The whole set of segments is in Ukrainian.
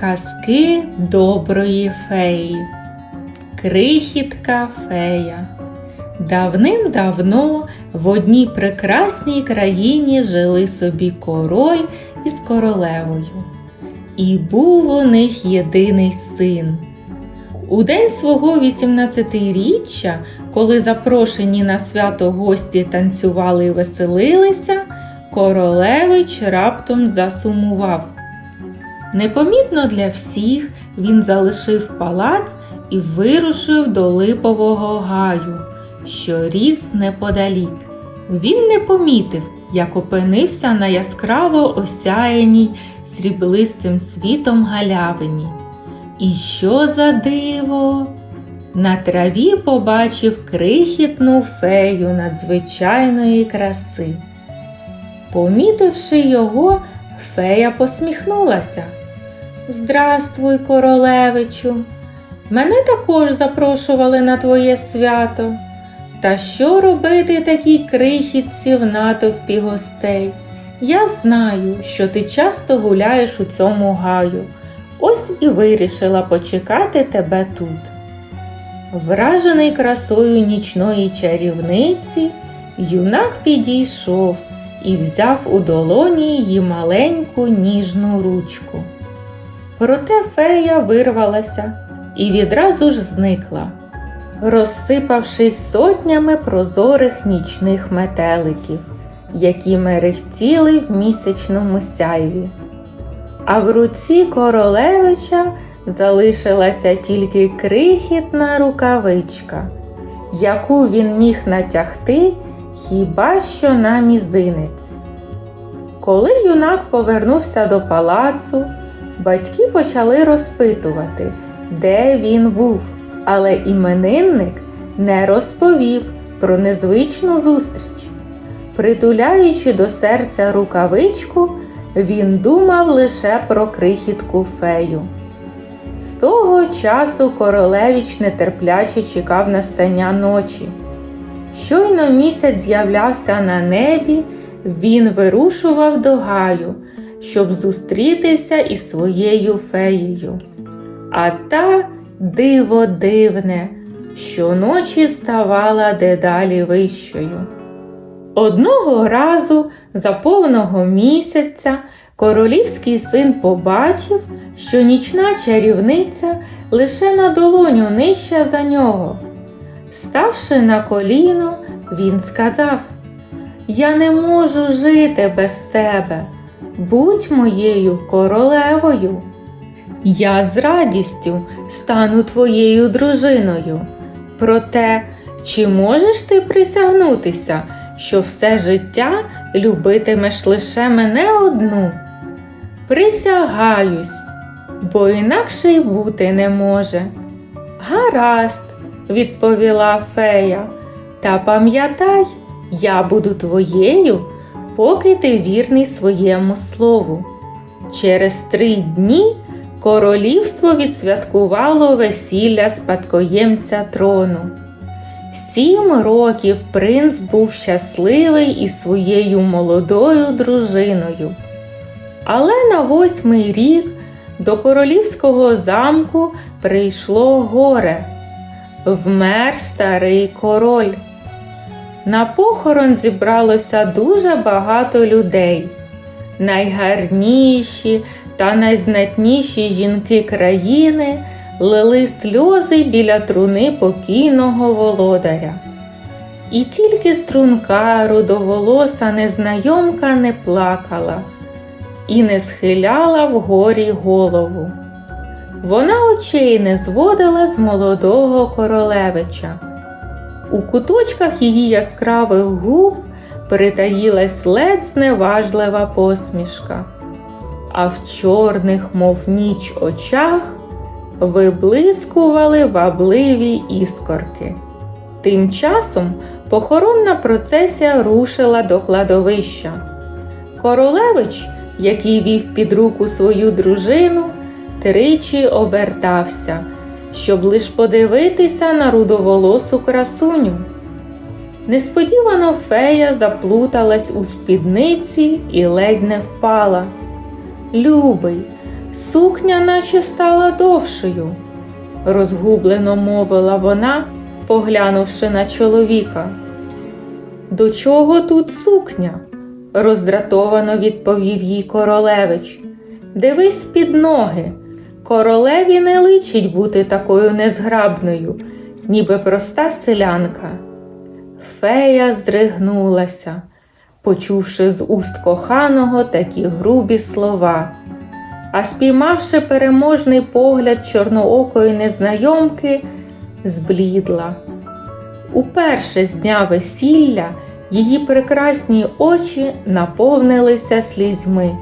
Казки доброї феї. Крихітка фея. Давним-давно в одній прекрасній країні жили собі король із королевою. І був у них єдиний син. У день свого 18-річчя, коли запрошені на свято гості танцювали і веселилися, королевич раптом засумував. Непомітно для всіх він залишив палац і вирушив до липового гаю, що ріс неподалік. Він не помітив, як опинився на яскраво осяяній сріблистим світом галявині. І що за диво? На траві побачив крихітну фею надзвичайної краси. Помітивши його, фея посміхнулася. Здрастуй, королевичу. Мене також запрошували на твоє свято. Та що робити такій крихітці в натовпі гостей? Я знаю, що ти часто гуляєш у цьому гаю. Ось і вирішила почекати тебе тут. Вражений красою нічної чарівниці, юнак підійшов і взяв у долоні її маленьку ніжну ручку. Проте фея вирвалася і відразу ж зникла, розсипавшись сотнями прозорих нічних метеликів, які мерехтіли в місячному сяйві. А в руці королевича залишилася тільки крихітна рукавичка, яку він міг натягти хіба що на мізинець. Коли юнак повернувся до палацу, батьки почали розпитувати, де він був, але іменинник не розповів про незвичну зустріч. Притуляючи до серця рукавичку, він думав лише про крихітку фею. З того часу королевич нетерпляче чекав настання ночі. Щойно місяць з'являвся на небі, він вирушував до гаю, щоб зустрітися із своєю феєю. А та диво дивне, щоночі ставала дедалі вищою. Одного разу за повного місяця королівський син побачив, що нічна чарівниця лише на долоню нижча за нього. Ставши на коліно, він сказав Я не можу жити без тебе. Будь моєю королевою. Я з радістю стану твоєю дружиною. Проте, чи можеш ти присягнутися, що все життя любитимеш лише мене одну? Присягаюсь, бо інакше й бути не може. Гаразд, відповіла фея, та пам'ятай, я буду твоєю, поки ти вірний своєму слову. Через три дні королівство відсвяткувало весілля спадкоємця трону. Сім років принц був щасливий із своєю молодою дружиною. Але на восьмий рік до королівського замку прийшло горе. Вмер старий король. На похорон зібралося дуже багато людей. Найгарніші та найзнатніші жінки країни лили сльози біля труни покійного володаря. І тільки струнка рудоволоса незнайомка не плакала і не схиляла вгорі голову. Вона очей не зводила з молодого королевича. У куточках її яскравих губ притаїлась ледь зневажлива посмішка, а в чорних, мов ніч очах, виблискували вабливі іскорки. Тим часом похоронна процесія рушила до кладовища. Королевич, який вів під руку свою дружину, тричі обертався, щоб лиш подивитися на рудоволосу красуню. Несподівано фея заплуталась у спідниці і ледь не впала. Любий, Сукня наче стала довшою, розгублено мовила вона, поглянувши на чоловіка. До чого тут сукня? роздратовано відповів їй королевич. Дивись під ноги. Королеві не личить бути такою незграбною, ніби проста селянка. Фея здригнулася, почувши з уст коханого такі грубі слова. А спіймавши переможний погляд чорноокої незнайомки, зблідла. Уперше з дня весілля її прекрасні очі наповнилися слізьми.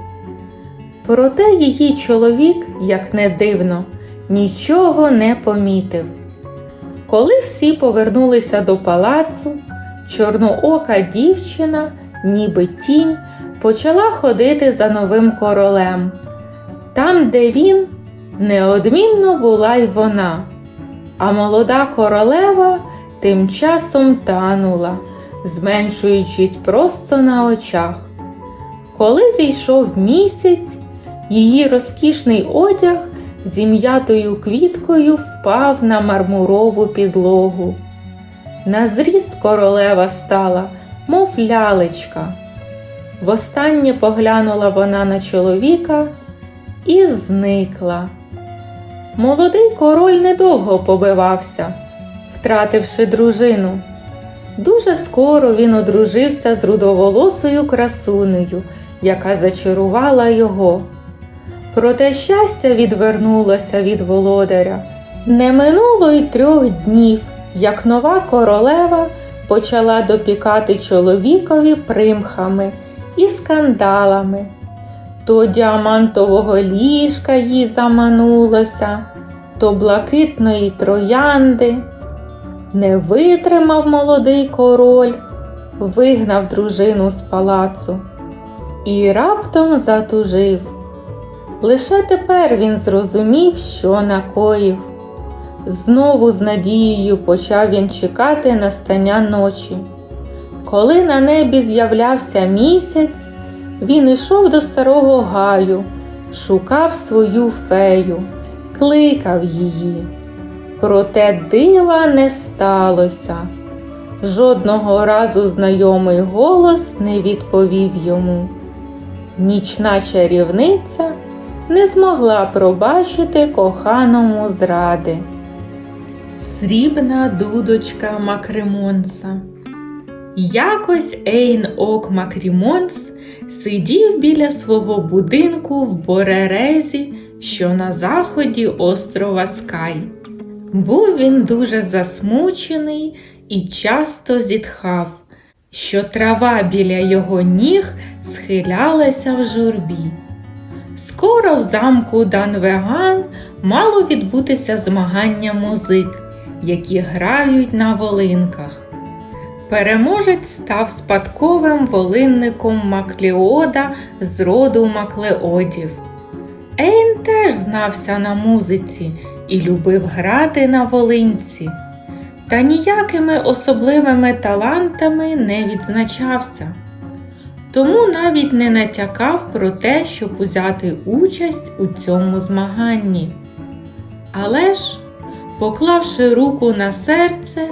Проте її чоловік, як не дивно, нічого не помітив. Коли всі повернулися до палацу, чорноока дівчина, ніби тінь, почала ходити за новим королем. Там, де він, неодмінно була й вона, а молода королева тим часом танула, зменшуючись просто на очах. Коли зійшов місяць, її розкішний одяг зім'ятою квіткою впав на мармурову підлогу. На зріст королева стала, мов лялечка. Востаннє поглянула вона на чоловіка і зникла. Молодий король недовго побивався, втративши дружину. Дуже скоро він одружився з рудоволосою красунею, яка зачарувала його. Проте щастя відвернулося від володаря. Не минуло й трьох днів, як нова королева почала допікати чоловікові примхами і скандалами. То діамантового ліжка їй заманулося, то блакитної троянди. Не витримав молодий король, вигнав дружину з палацу і раптом затужив. Лише тепер він зрозумів, що накоїв. Знову з надією почав він чекати настання ночі. Коли на небі з'являвся місяць, він ішов до старого гаю, шукав свою фею, кликав її. Проте дива не сталося. Жодного разу знайомий голос не відповів йому. Нічна чарівниця не змогла пробачити коханому зради. Срібна дудочка Макремонса Якось Ейн Ок Макрімонс сидів біля свого будинку в Боререзі, що на заході острова Скай. Був він дуже засмучений і часто зітхав, що трава біля його ніг схилялася в журбі. Скоро в замку Данвеган мало відбутися змагання музик, які грають на волинках. Переможець став спадковим волинником Макліода з роду Маклеодів. Ейн теж знався на музиці і любив грати на волинці, та ніякими особливими талантами не відзначався. Тому навіть не натякав про те, щоб узяти участь у цьому змаганні. Але ж, поклавши руку на серце,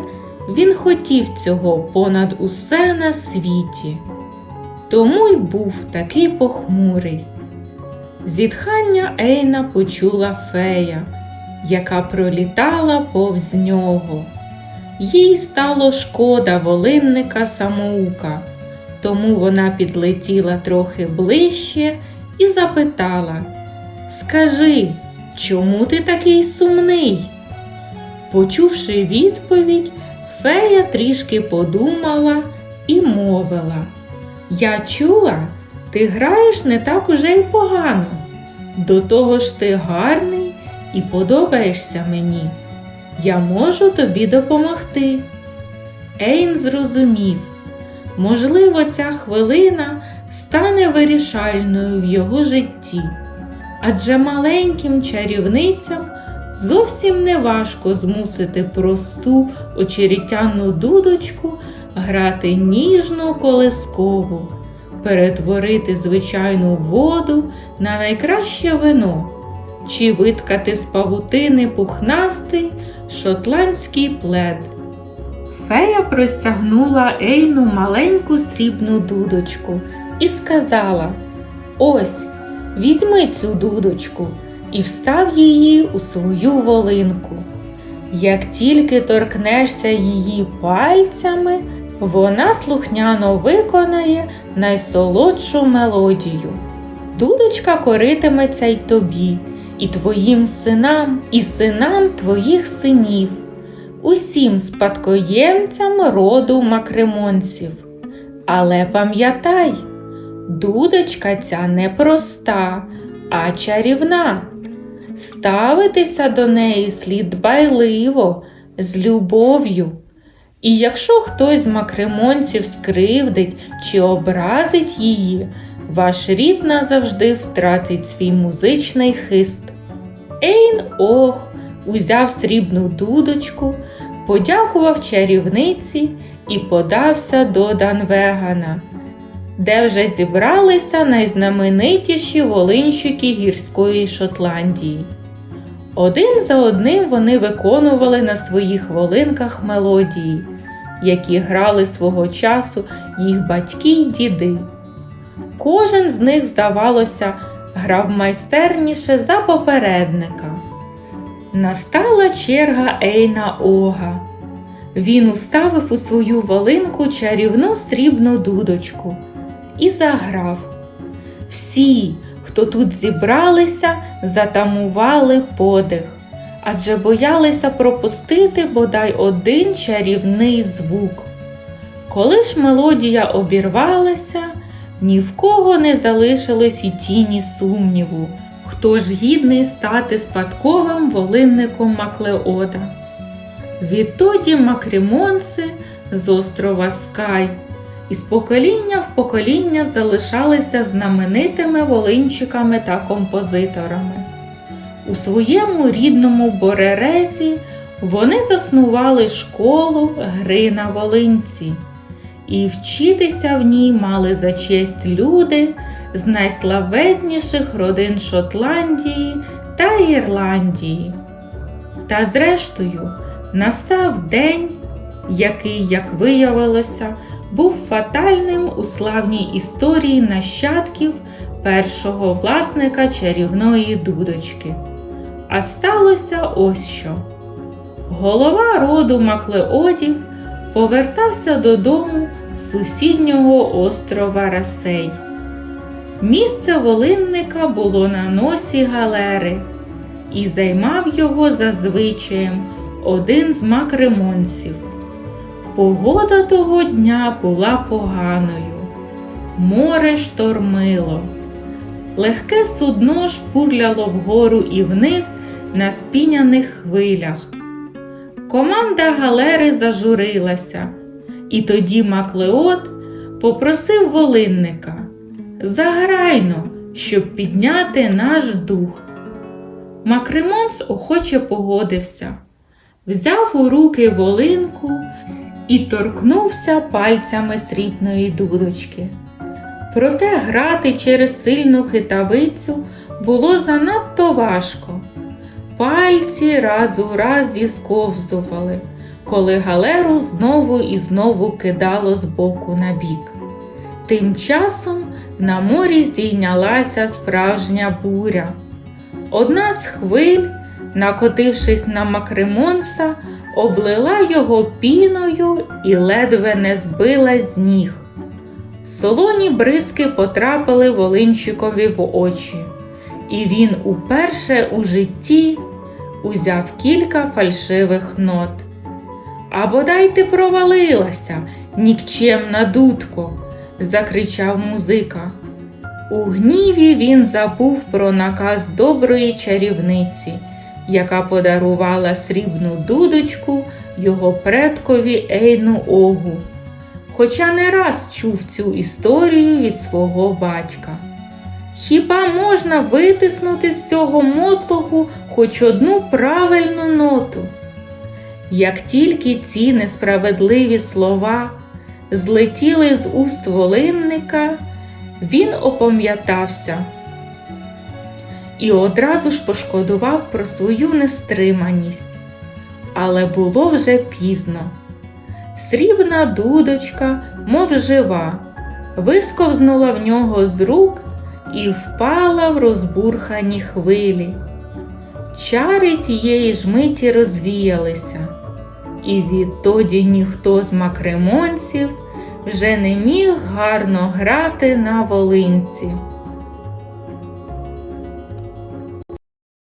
він хотів цього понад усе на світі. Тому й був такий похмурий. Зітхання Ейна почула фея, яка пролітала повз нього. Їй стало шкода волинника самоука, тому вона підлетіла трохи ближче і запитала Скажи, чому ти такий сумний? Почувши відповідь, фея трішки подумала і мовила Я чула, ти граєш не так уже й погано. До того ж ти гарний і подобаєшся мені. Я можу тобі допомогти. Ейн зрозумів, можливо, ця хвилина стане вирішальною в його житті, адже маленьким чарівницям зовсім не важко змусити просту очеретяну дудочку грати ніжну колискову, перетворити звичайну воду на найкраще вино чи виткати з павутини пухнастий шотландський плед. Фея простягнула Ейну маленьку срібну дудочку і сказала: Ось, візьми цю дудочку і встав її у свою волинку. Як тільки торкнешся її пальцями, вона слухняно виконає найсолодшу мелодію. Дудочка коритиметься й тобі, і твоїм синам, і синам твоїх синів, усім спадкоємцям роду макремонців. Але пам'ятай, дудочка ця не проста, а чарівна. Ставитися до неї слід дбайливо, з любов'ю. І якщо хтось з макремонців скривдить чи образить її, ваш рід назавжди втратить свій музичний хист. Ейн ох узяв срібну дудочку, подякував чарівниці і подався до Данвегана, де вже зібралися найзнаменитіші волинщики гірської Шотландії. Один за одним вони виконували на своїх волинках мелодії, які грали свого часу їх батьки й діди. Кожен з них, здавалося, грав майстерніше за попередника. Настала черга Ейна Ога. Він уставив у свою волинку чарівну срібну дудочку і заграв. Всі, хто тут зібралися, затамували подих, адже боялися пропустити бодай один чарівний звук. Коли ж мелодія обірвалася, ні в кого не залишилось і тіні сумніву, хто ж гідний стати спадковим волинником Маклеода. Відтоді макримонси з острова Скай із покоління в покоління залишалися знаменитими волинчиками та композиторами. У своєму рідному Боререзі вони заснували школу гри на волинці, і вчитися в ній мали за честь люди з найславетніших родин Шотландії та Ірландії. Та зрештою настав день, який, як виявилося, був фатальним у славній історії нащадків першого власника чарівної дудочки. А сталося ось що. Голова роду Маклеодів повертався додому з сусіднього острова Расей. Місце волинника було на носі галери, і займав його за звичаєм один з макремонців. Погода того дня була поганою, море штормило. Легке судно шпурляло вгору і вниз на спіняних хвилях. Команда галери зажурилася, і тоді Маклеот попросив волинника Заграйно, щоб підняти наш дух. Макремонс охоче погодився, взяв у руки волинку і торкнувся пальцями срібної дудочки. Проте грати через сильну хитавицю було занадто важко. Пальці раз у раз зісковзували, коли галеру знову і знову кидало з боку на бік. Тим часом на морі здійнялася справжня буря. Одна з хвиль, накотившись на Макремонса, облила його піною і ледве не збила з ніг. Солоні бризки потрапили Волинчикові в очі, і він уперше у житті узяв кілька фальшивих нот. А бодай ти провалилася, нікчемна дудко, закричав музика. У гніві він забув про наказ доброї чарівниці яка подарувала срібну дудочку його предкові Ейну Огу, хоча не раз чув цю історію від свого батька. Хіба можна витиснути з цього мотлоху хоч одну правильну ноту? Як тільки ці несправедливі слова злетіли з уст волинника, він опам'ятався і одразу ж пошкодував про свою нестриманість. Але було вже пізно. Срібна дудочка, мов жива, висковзнула в нього з рук і впала в розбурхані хвилі. Чари тієї ж миті розвіялися, і відтоді ніхто з макремонців вже не міг гарно грати на волинці.